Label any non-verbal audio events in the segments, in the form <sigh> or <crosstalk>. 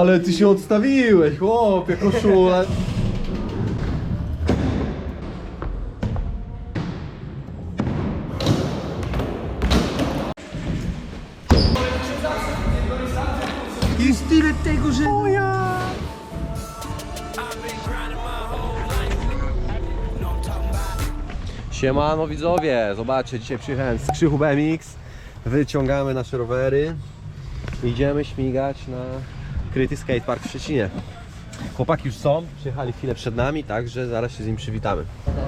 Ale ty się odstawiłeś, chłopie, koszula. Jest tyle tego, że... Siemano widzowie, zobaczcie, dzisiaj przyjechałem z Krzychu BMX. Wyciągamy nasze rowery. Idziemy śmigać na kryty skatepark w Szczecinie. Chłopaki już są, przyjechali chwilę przed nami, także zaraz się z nim przywitamy.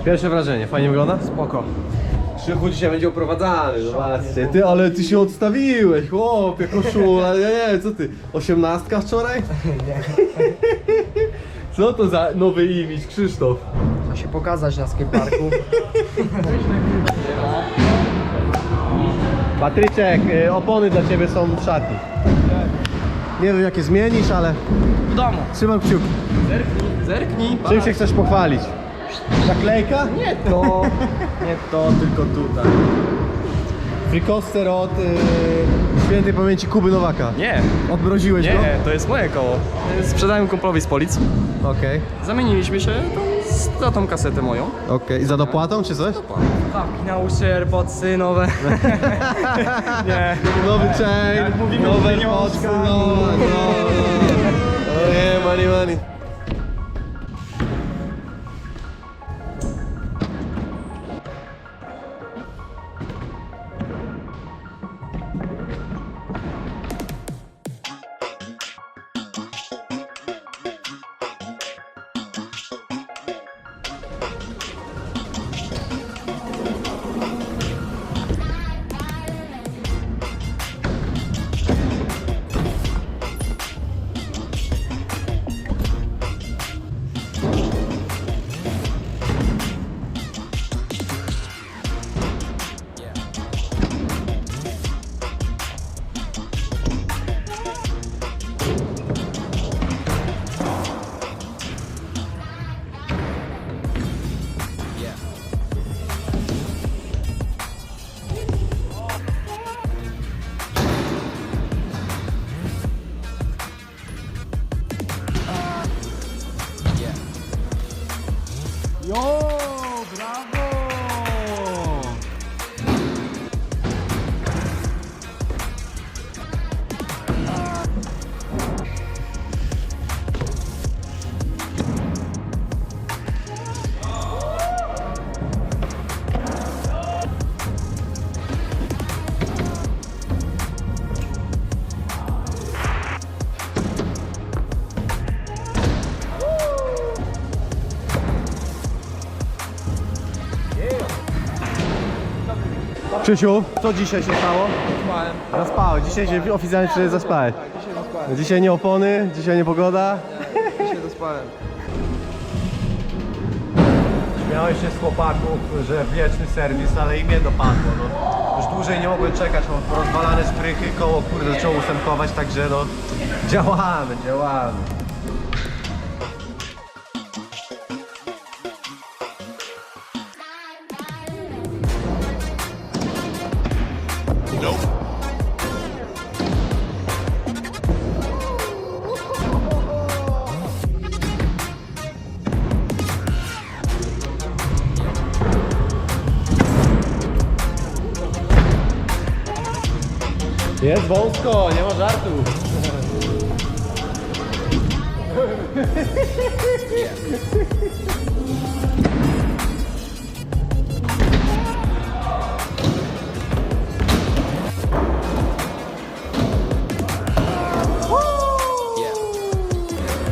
Pierwsze wrażenie, fajnie wygląda? Spoko. Krzychu dzisiaj będzie oprowadzany, zobaczcie. Ty, ale ty się odstawiłeś, chłopie, koszula, nie, nie, co ty, osiemnastka wczoraj? Nie. <laughs> Co to za nowy imidż, Krzysztof? Trzeba się pokazać na skateparku. Patryczek, y, opony dla ciebie są w szatni. Nie wiem jakie zmienisz, ale W domu. trzymam kciuki. Zerknij. Czym się chcesz pochwalić? Naklejka? Nie to, nie to, tylko tutaj. Frikoster od y, świętej pamięci Kuby Nowaka. Nie, Odmroziłeś go? nie, to jest moje koło. Sprzedałem kumplowi z Polic. Okej, Zamieniliśmy się to za tą kasetę moją. okej. I za dopłatą czy coś? Tapki na uszy, AirPodsy nowe. <laughs> nie. Nowy chain, mówimy nowe pieniążkach. podsy, no, no, no. O nie, <laughs> money, money. Krzysiu, co dzisiaj się stało? Spałem. Zaspałeś. Dzisiaj się oficjalnie zaspałeś. Dzisiaj zaspałem. Dzisiaj nie opony, dzisiaj nie pogoda. Dzisiaj zaspałem. Śmiałeś się z chłopaków, że wieczny serwis, ale i mnie dopadło. No. Już dłużej nie mogłem czekać, mam rozwalane szprychy, koło kurde zaczęło ustępować, także no działamy, działamy. Jest wąsko, nie ma żartu.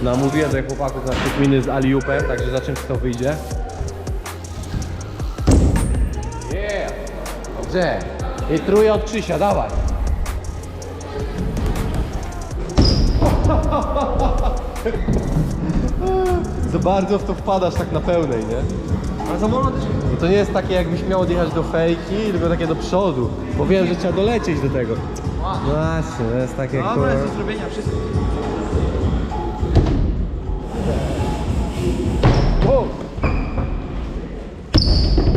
Namówiłem do chłopaków na miny z aliupem, także za czymś to wyjdzie. Yeah! Dobrze. I truje od Krzysia, dawaj. <laughs> Za bardzo w to wpadasz tak na pełnej, nie? Ale za wolno też Bo to nie jest takie jakbyś miał odjechać do fejki, tylko takie do przodu. Bo wiem, że trzeba dolecieć do tego. Właśnie, to jest takie Dobra, jest do zrobienia wszystko. O!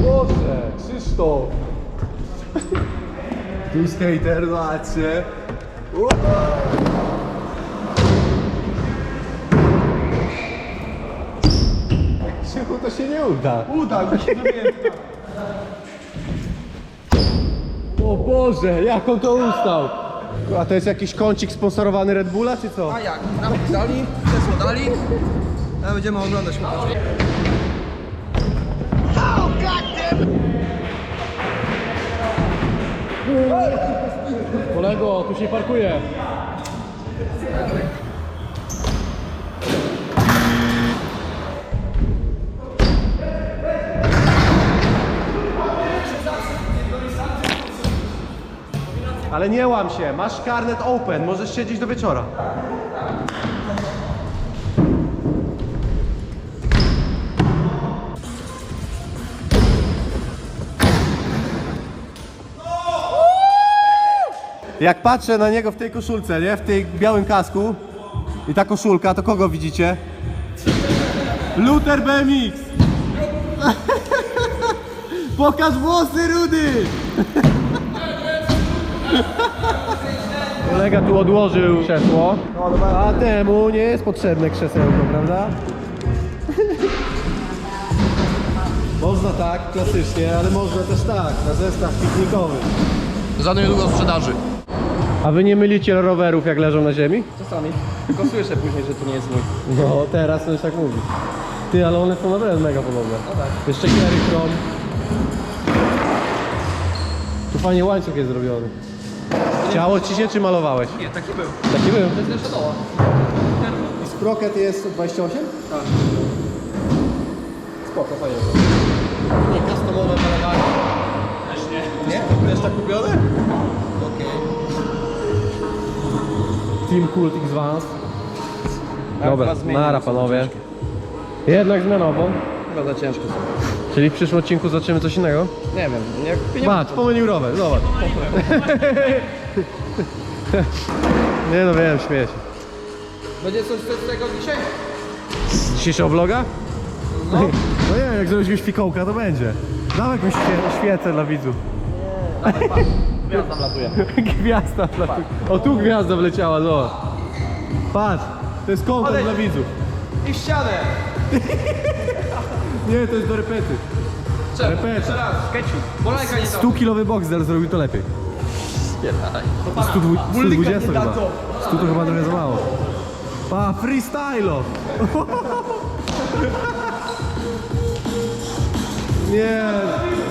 Boże, Krzysztof! <laughs> Tu skater, zobaczcie. Krzychu to się nie uda. Uda, mi się zrobiłem. O Boże, jak on to ustał? A to jest jakiś kącik sponsorowany Red Bulla, czy co? A jak? Napis dali, krzesło dali. A będziemy oglądać chłopaczki. Kolego, tu się parkuje. Ale nie łam się, masz karnet open, możesz siedzieć do wieczora. Jak patrzę na niego w tej koszulce, nie? W tej białym kasku i ta koszulka, to kogo widzicie? Luther BMX! <laughs> Pokaż włosy, Rudy! <laughs> Kolega tu odłożył krzesło, a temu nie jest potrzebne krzesełko, prawda? Można tak, klasycznie, ale można też tak, na zestaw piknikowy. Za niedługo sprzedaży. A wy nie mylicie rowerów jak leżą na ziemi? Czasami. Tylko słyszę później, że to nie jest mój. No, teraz to już tak mówi. Ty, ale one są naprawdę mega podobne. No tak. Jeszcze Kerry Chrome. Tu fajnie łańcuch jest zrobiony. Chciało ci się, czy malowałeś? Nie, taki był. Taki był. To jest doła. I sprocket jest 28? Spoko, fajnie. Nie, customowe malowanie. Też nie. Nie? Też tak kupione? Okej. Team Cult X Vans. Ja Dobra, nara panowie. Jednak zmianową. Chyba za ciężko są. Czyli w przyszłym odcinku zobaczymy coś innego? Nie wiem, nie, nie Patrz, pomylił rower, zobacz. <laughs> Nie no wiem, śmieję się. Będzie coś z tego dzisiaj? Z dzisiejszego vloga? No. <laughs> no nie, jak zrobisz jakiegoś fikołka, to będzie. Dawaj jakąś świe- świecę dla widzów. Gwiazda latuje. <laughs> Gwiazda wlatuje. O tu gwiazda wleciała, zobacz. Patrz, to jest Odejdź. dla widzów. I w ścianę. Nie, to jest do repety. Czemu? Repeta. Jeszcze raz. Ketchup. Bolajka nie dał. 100-kilowy boxer zrobił to lepiej. Spierdalaj. 120 nie da chyba. to. 100 to chyba trochę za mało. Pa, freestylo! <laughs> Nie,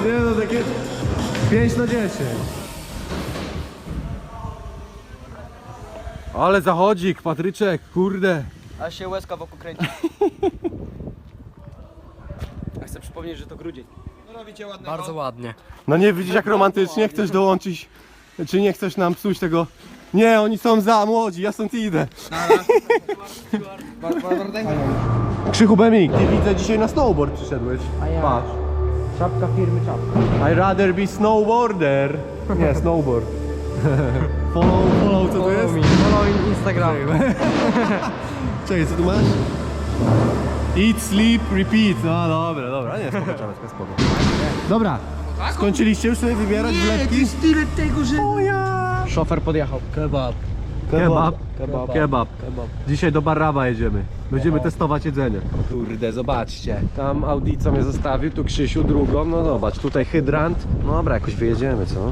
nie no takie 5 na 10. Ale zachodzik, Patryczek, kurde. A się łezka wokół kręci. <laughs> Chcę przypomnieć, że to grudzień. No robicie ładne. Bardzo ładnie. No nie widzisz jak romantycznie, chcesz dołączyć, czy nie chcesz nam psuć tego? Nie, oni są za młodzi, ja stąd idę. Krzychu Bemik, ty widzę dzisiaj na snowboard przyszedłeś. A ja. Patrz. Czapka firmy czapka. I rather be snowboarder. Nie, snowboard. follow, follow, co to jest? Follow Instagram. Czekaj, co tu masz? Eat, sleep, repeat. No dobra, dobra, nie, spoko, czapeczka, spoko. Dobra, skończyliście już sobie wybierać wlepki? tyle tego, że... O ja! Szofer podjechał. Kebab. Kebab. Kebab. Kebab. Kebab. Dzisiaj do Barraba jedziemy. Będziemy testować jedzenie. Kurde, zobaczcie. Tam Audico mnie zostawił, tu Krzysiu drugą. No zobacz, tutaj hydrant. No dobra, jakoś wyjedziemy, co?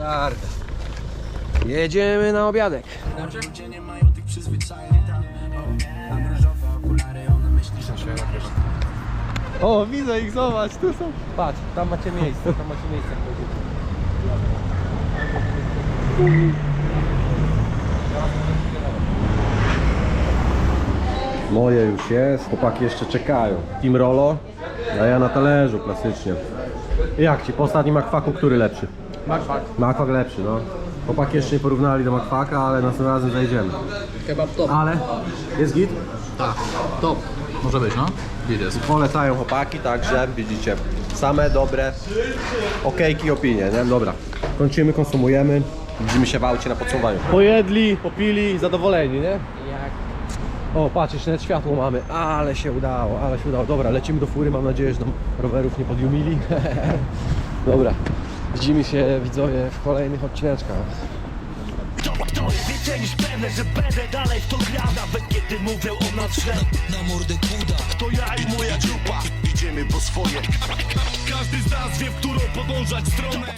Tarda. Jedziemy na obiadek. Ludzie nie mają tych przyzwyczajeń Mam różowe okulary, ona myśli, że O, widzę ich, zobacz, tu są. Patrz, tam macie miejsce, tam macie miejsce. Moje już jest, chłopaki jeszcze czekają. Team Rolo, a ja na talerzu klasycznie. Jak ci po ostatnim makwaku, który lepszy? Makwak. Makwak lepszy, no. Chłopaki jeszcze nie porównali do makwaka, ale następnym razem zajdziemy. Kebab top. Ale jest git? Top. Może być, no? Git Polecają chłopaki, także widzicie, same dobre okejki, opinie, nie? Dobra, kończymy, konsumujemy. Widzimy się w aucie na podsumowaniu. Pojedli, popili, zadowoleni, nie? Jak? O, patrz, jeszcze nawet światło mamy, ale się udało, ale się udało. Dobra, lecimy do fury, mam nadzieję, że nam rowerów nie podjumili. <laughs> Dobra, widzimy się widzowie w kolejnych odcineczkach. To jest? Więcej niż pewne, że będę dalej w to grał Nawet kiedy mówią o nas źle. Na mordę kuda. To ja i moja grupa. Idziemy po swoje. Każdy z nas wie, w którą podążać stronę